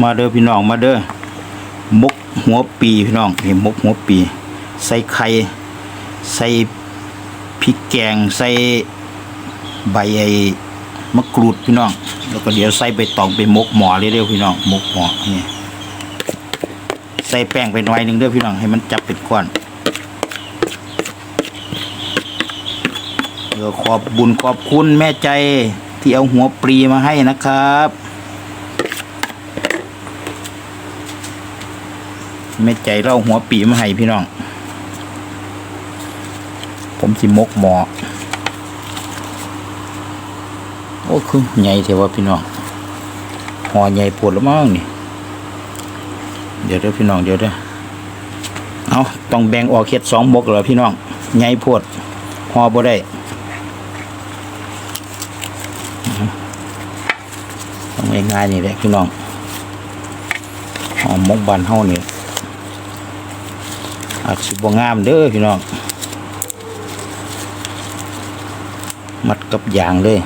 มาเด้อพี่น้องมาเด้อมกหัวปีพี่น้องนี่มกหัวปี ใส่ไข่ใส่พริกแกงใส่ใบไอ้มะกรูดพี่น้อง แล้วก็เดี๋ยวใส่ใบตองไปมกหมอเร็วๆพี่น้องมกหมอนี่ใส่แป้งไปหน่อยหนึงเด้อพี่น้องให้มันจับเป็นก้อนเดี๋ยวขอบบุญขอบคุณแม่ใจที่เอาหัวปลีมาให้นะครับ แม่ใจเล่าหัวปีมาให้พี่น้อง ผมสิมกหมอโอ้คือใหญ่เทว่าพี่น้องหอใหญ่ปวดแล้วมั้งนี่ เดี๋ยวเด้อพี่น้องเดี๋ยวเด้อเอาต้องแบ่งออกเฮ็ดสองมกเหรอพี่น้องใหญ่ปวดหอบ่ได้ต้องง่ายๆนี่แหละพี่น้องหอมมกบานเฮานี่ อาสิบ่งามเด้อพี่น้อง มัดกับยางเลย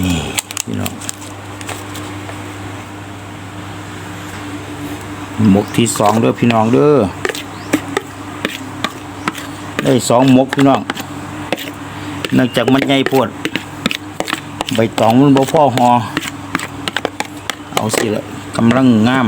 นี่พี่น้องหมกที่สองเด้อพี่น้องเด้อได้สองหมกพี่น้องเนื่องจากมันใหญ่ปวด ใบตองมันบ่พ่อหอเอาสิละกำลังงาม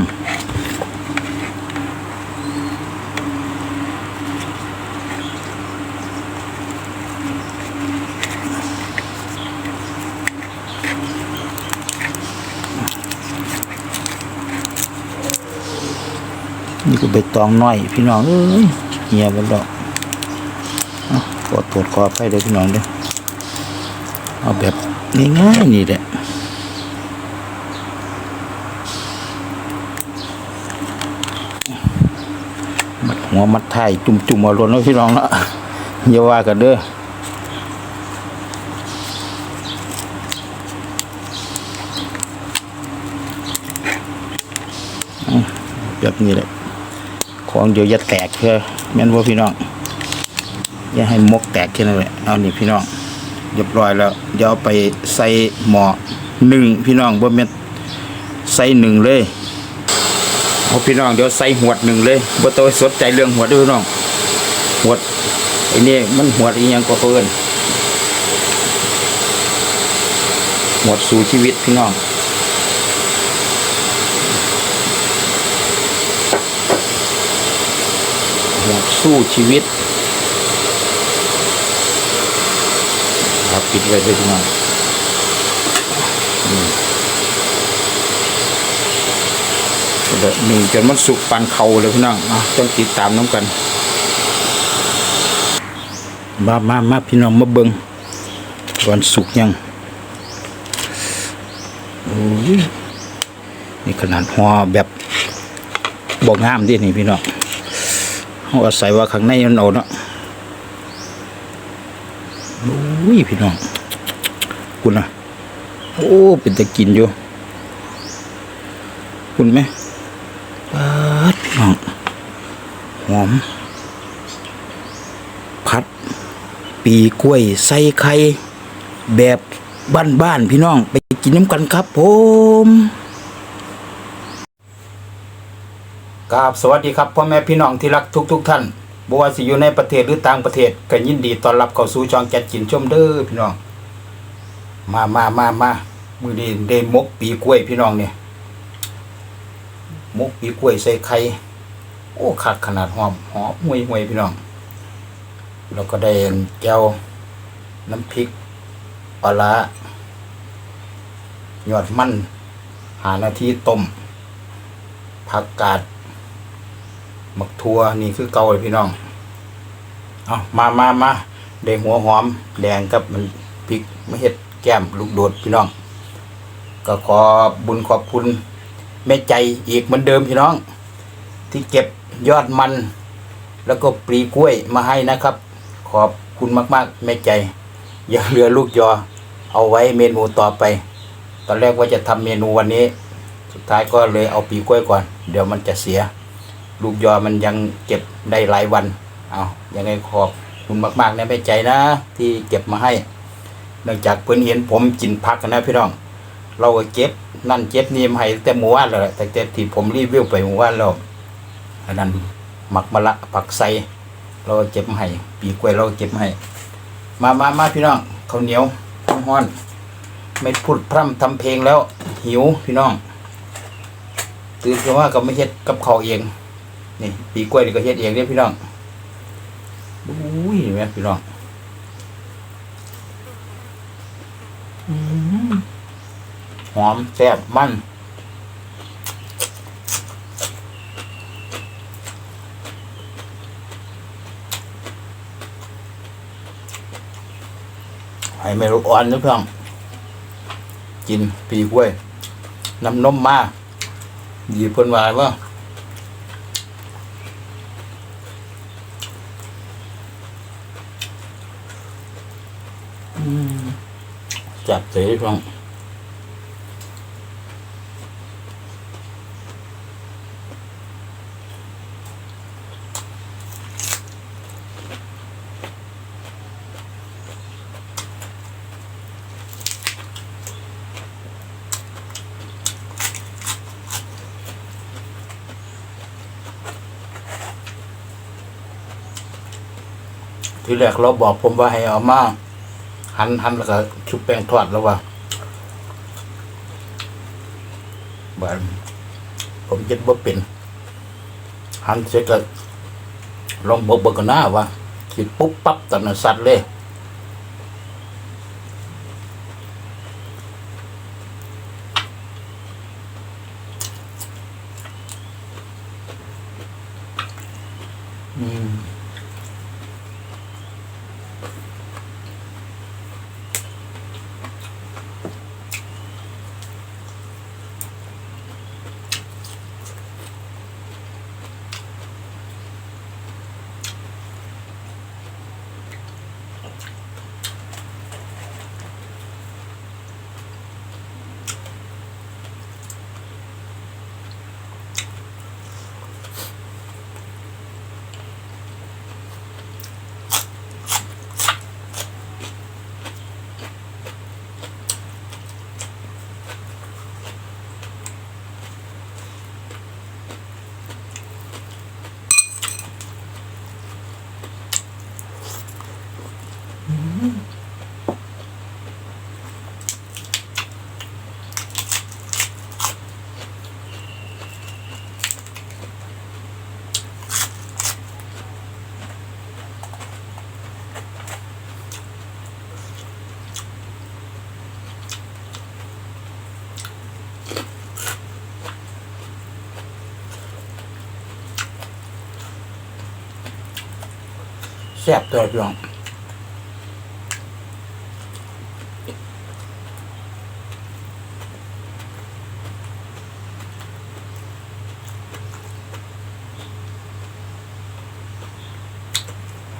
นี่ก็ใบตองน้อย พี่น้องเอ้ยเหี่ยบนดอกเอาขอตรวจขอไปเลยพี่น้องเด้อเอาแบบ ง่ายๆนี่แหละมัดหัวมัดท้ายจุ่มๆเอาลนแล้วพี่น้องเนาะอย่าว่ากันเด้อแบบนี้แหละของเดี๋ยวจะแตกเพื่อแม่นว่าพี่น้องอย่าให้มกแตกแค่นั้นแหละเอานี่พี่น้อง เรียบร้อยแล้ว เดี๋ยวเอาไปใส่หม้อหนึ่งพี่น้องบ่แม่นใส่หนึ่งเลยเอาพี่น้องเดี๋ยวใส่หวดหนึ่งเลยบ่ต้องสนใจเรื่องหวดด้วยพี่น้องหวดไอ้นี่มันหวดอีหยังก็เพิ่นหวดสู่ชีวิตพี่น้องหวดสู้ชีวิต ครับ ปิดไว้เลยพี่น้องอืมเดี๋ยวหนึ่งจนมันสุกปานเขาเลยพี่น้องอะต้องติดตามน้ำกัน มามามาพี่น้องมาเบิงวันสุกยังโอ้ยนี่ขนาดห่อแบบบอกงามดินี่พี่น้องเขาอาศัยว่าข้างในมันเอาเนาะ อุ้ยพี่น้องคุณนะโอ้เป็นตะกินอยู่คุณไหมปัดพี่น้องหอม พัด ปีกล้วยใส่ไข่แบบบ้านๆพี่น้อง ไปกินน้ำกันครับผมกราบสวัสดีครับพ่อแม่พี่น้องที่รักทุก ๆทท่าน บ่ว่าสิอยู่ในประเทศหรือต่างประเทศก็ยินดีต้อนรับเข้าสู่ช่องแกะกินชมเด้อพี่น้อง มามามามามือนี้ได้มกปีกล้วยพี่น้องเนี่ยมกปีกล้วยใส่ไข่โอ้คักขนาดหอมหอมห่วยห่วยพี่น้องแล้วก็ได้แก้วน้ำพริกปลาร้าหยอดมันหานาทีต้มผักกาด หมักทัวนี่คือเก่าเลยพี่น้อง เอามามามาได้หัวหอมแดงกับมันพริกม่เห็ดแก้มลูกโดดพี่น้อง ก็ขอบุญขอบคุณแม่ใจอีกเหมือนเดิมพี่น้อง ที่เก็บยอดมัน แล้วก็ปลีกล้วยมาให้นะครับ ขอบคุณมากๆแม่ใจ อย่าเหลือลูกยอ เอาไว้เมนูต่อไป ตอนแรกว่าจะทำเมนูวันนี้ สุดท้ายก็เลยเอาปีกล้วยก่อน เดี๋ยวมันจะเสีย ลูกยอมันยังเก็บได้หลายวัน เอายังไงขอบคุณมากๆนะแม่ใจนะ ที่เก็บมาให้ เนื่องจากเพิ่อนเห็นผมกินผักกันนะพี่น้อง เราก็เก็บนั่นเก็บนี่มาให้แต่หมู่บ้านแล้วแหละแต่แต่ที่ผมรีวิวไปหมู่บ้านแล้วอันนั้นหมักมะละผักใส่เราก็เก็บมาให้ปีกล้วยเราก็เก็บมาให้ มามามาพี่น้องข้าวเหนียวร้อนไม่พูดพร่ำทำเพลงแล้ว หิวพี่น้องตื่นขึ้นมาก็ไม่เฮ็ดกับข้าเอง นี่ปีกล้วยนี่ก็เฮ็ดเองเนี่ยพี่น้องอุ้ยเห็นไหมพี่น้องอหอมแซ่บมันให้ไม่รู้อ่อนนะเพื่อนกินปีกล้วยน้ำนมมาดีเพิ่นว่าว่า จับเตะฟังทีแรกเราบอกผมว่าให้เอามา หันหันแล้วก็ชุบแป้งทอดแล้วว่าบานผมยัดบ่เป็น หันเสร็จก็ลองบอกเบิกกันหน้าว่าคิดปุ๊บปั๊บตอนนั้นสัตว์เลย แซ่บตัวพี่น้อง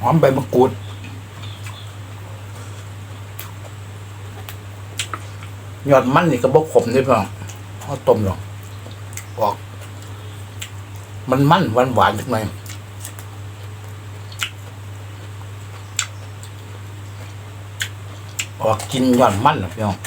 หอมใบมะกรูดยอดมันนี่ก็บกขมด้วยพี่น้อเขาต้มหรอกออก มันมันหวานหวานๆจังไหม ออกกินย่อนมันนะพี่น้อง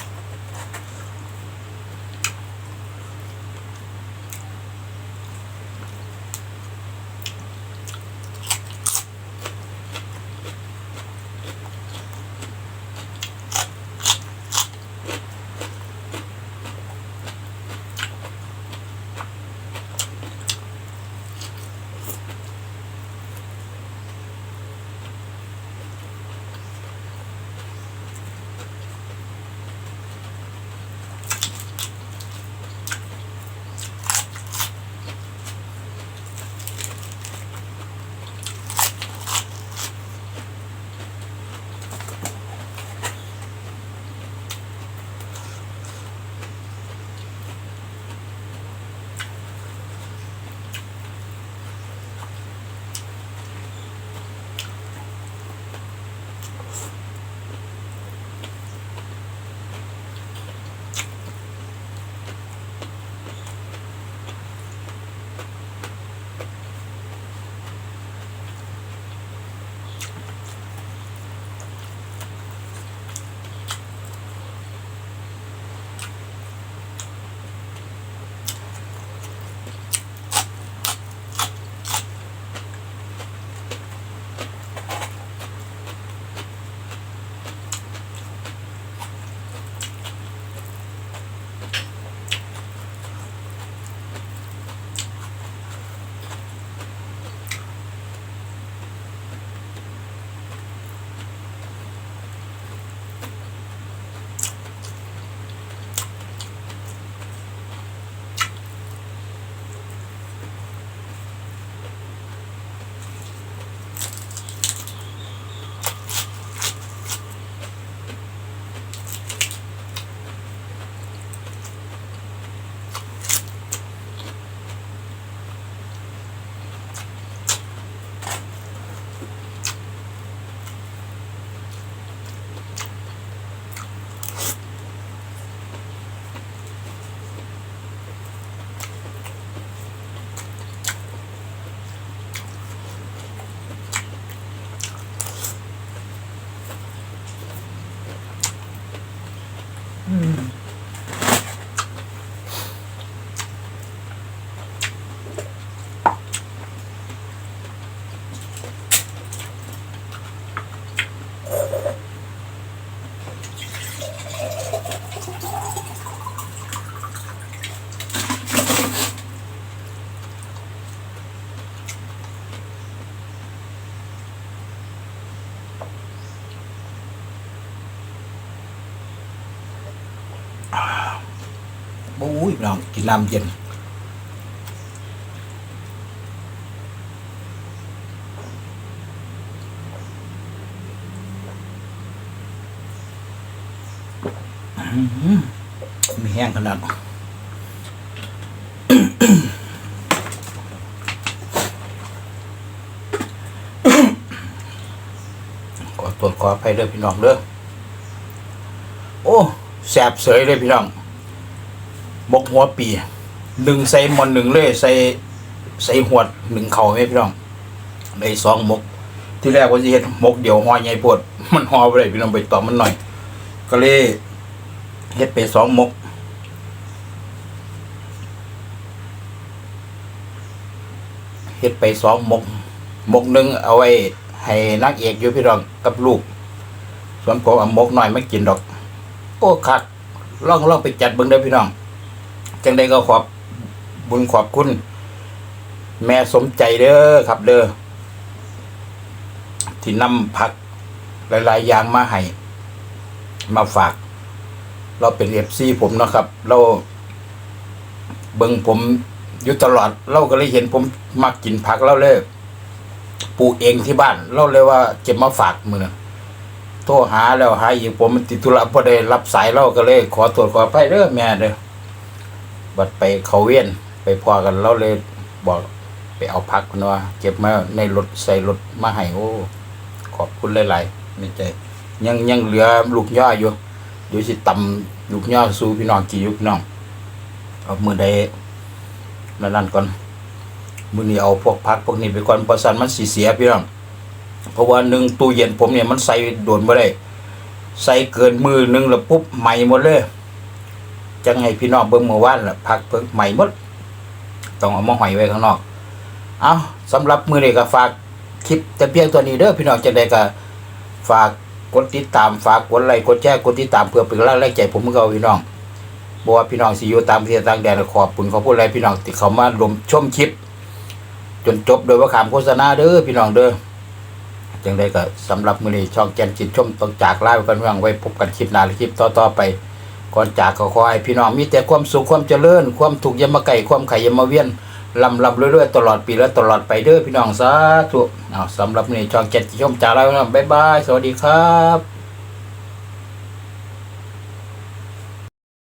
うん。うん ดขอตรวจขอไปเด้อพี่น้องเด้อโอ้แสบเสยเลยพี่น้อง บกหัวปีหนึ่งใส่หมอนหนึ่งเลยใส่ใส่หวดหนึ่งเข่าไหมพี่น้องในสองมก ที่แรกว่าจะเห็นมกเดียวหอใหญ่ปวดมันหอไปเลยพี่น้องไปต่อมันหน่อย ก็เลยเฮ็ดไปสองมกเฮ็ดไปสองมก มกหนึ่งเอาไว้ให้นักเอกอยู่พี่น้องกับลูก ส่วนผมเอามกหน่อยไม่กินดอก โอ้คักลองลองไปจัดเบิ่งเด้พี่น้อง จังใดก็ขอบบุญขอบคุณ แม่สมใจเด้อครับเด้อที่นำผักหลายๆอย่างมาให้มาฝาก เราเป็นเอฟซีผมนะครับ เราเบิ่งผมอยู่ตลอด เราก็เลยเห็นผมมักกินผักเราเลยปลูกเองที่บ้าน เราเลยว่าเก็บมาฝากมือนะโทรหาแล้วหาอีกผมติดธุระพอได้รับสายเราก็เลย ขอตรวจขอไปเด้อแม่เด้อ บัดไปเขาเวียนไปพอกันเราเลยบอกไปเอาพักเนาะเก็บมาในรถใส่รถมาให้โอ้ ขอบคุณหลายๆในใจยังยังเหลือลูกย่ออยู่เดี๋ยวสิตำลูกย่อสู่พี่น้องกี่ยุพี่น้องเอามือใดนั่นนั่นก่อนมือนี้เอาพวกพักพวกนี้ไปก่อนเพราะสันมันสีเสียพี่น้องเพราะว่าหนึ่งตู้เย็นผมเนี่ยมันใส่โดนบ่ได้ ใส่เกินมือหนึ่งแล้วปุ๊บใหม่หมดเลย จังให้พี่น้องเบิ่งเมื่อวานล่ะพักเพิ่งใหม่หมดต้องเอามาหอยไว้ข้างนอก เอาสำหรับมือนี้ก็ฝากคลิปแต่เพียงตัวนี้เด้อพี่น้องจะได้ก็ฝากกดติดตามฝากกดไลค์กดแชร์กดติดตามเพื่อเป็นกำลังใจผมก็พี่น้องบอกว่าพี่น้องสิอยู่ตามประเทศต่างแดนขอบคุณเขอพูดอะไรพี่น้องที่เขามาลมชมคลิป จนจบโดยว่าขามโฆษณาเด้อพี่น้องเด้อจังได้ก็สำหรับมือนี้ช่องแกนจิตชมต้องจากลาไปกันว่างไว้พบกันคลิปหน้าหรือคลิปต่อๆไป ก่อนจากก็ขอให้พี่น้องมีแต่ความสุขความเจริญ ความถูกยามาไก่ความไข่ยามาเวียนลำลำเรื่อยๆตลอดปีและตลอดไปเด้อพี่น้องสาธุเอาสำหรับนี่ช่องเจิตชมจากลาแล้วบ๊ายบาย สวัสดีครับ